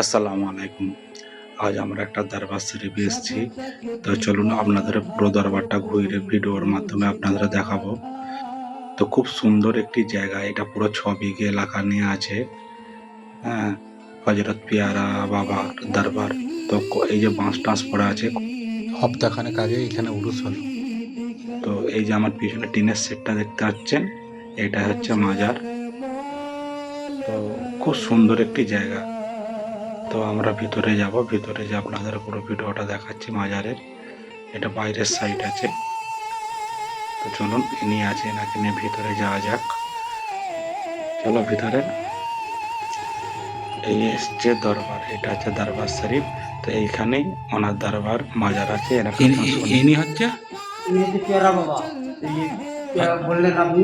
আসসালামু আলাইকুম। আজ আমরা একটা দরবার শরীফে এসেছি তো চলুন আপনাদের পুরো দরবারটা ঘুরে ভিডিওর মাধ্যমে আপনাদের দেখাবো। তো খুব সুন্দর একটি জায়গা, এটা পুরো ছ বিঘে এলাকা নিয়ে আছে। হ্যাঁ হজরত পিয়ারা বাবা দরবার। তো এই যে বাঁশ টাঁশ পড়ে আছে সপ্তাহখানেক আগে এখানে উরুস হলো। তো এই যে আমার পিছনে টিনের সেটটা দেখতে পাচ্ছেন, এটা হচ্ছে মাজার। তো খুব সুন্দর একটি জায়গা। তো আমরা ভিতরে যাব। ভিতরে যে আপনাদের পুরো ভিডিওটা দেখাচ্ছি মাজারের এটা বাইরের সাইড আছে। তো চলুন ইনি আছে এনাকে নিয়ে ভিতরে যাওয়া যাক। চলো ভিতরে। এই এসছে দরবার এটা হচ্ছে দরবার শরীফ। তো এইখানেই ওনার দরবার মাজার আছে ইনি হচ্ছে? বাবা। বললেন আপনি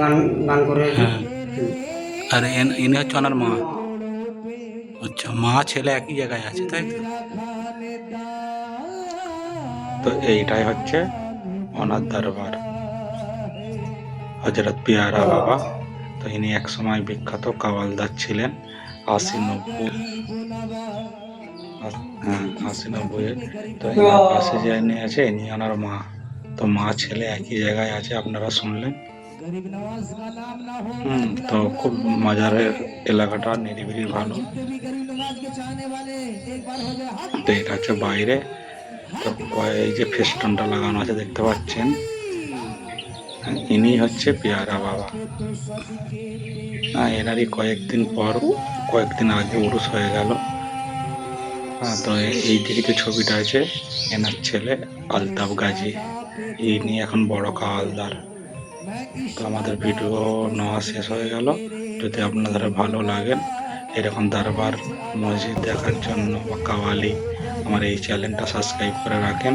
গান গান করে হ্যাঁ। আর ইনি হচ্ছে ওনার মা। আচ্ছা মা ছেলে একই জায়গায় আছে, তাই তো? এইটাই হচ্ছে ওনার দরবার। হজরত পিয়ারা বাবা, তো ইনি এক সময় বিখ্যাত কাওয়ালদার ছিলেন, আশি নব্বই হ্যাঁ আশি নব্বই তো পাশে যে আছে, ইনি ওনার মা। তো মা ছেলে একই জায়গায় আছে, আপনারা শুনলেন। তো খুব মাজারের এলাকাটা নিরিবিলি ভালো। তো এটা হচ্ছে বাইরে। তো এই যে ফেস্টনটা লাগানো আছে দেখতে পাচ্ছেন? হ্যাঁ, ইনি হচ্ছে পেয়ারা বাবা। হ্যাঁ এনারই কয়েকদিন পর কয়েকদিন আগে উরুস হয়ে গেল। হ্যাঁ তো এই দিকে যে ছবিটা আছে এনার ছেলে আলতাফ গাজী। ইনি এখন বড় কাওয়ালদার। তো আমাদের ভিডিও নেওয়া শেষ হয়ে গেল। যদি আপনাদের ভালো লাগেন এরকম দরবার মসজিদ দেখার জন্য বা কাওয়ালি, আমার এই চ্যানেলটা সাবস্ক্রাইব করে রাখেন।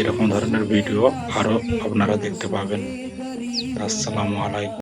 এরকম ধরনের ভিডিও আরও আপনারা দেখতে পাবেন। আসসালামু আলাইকুম।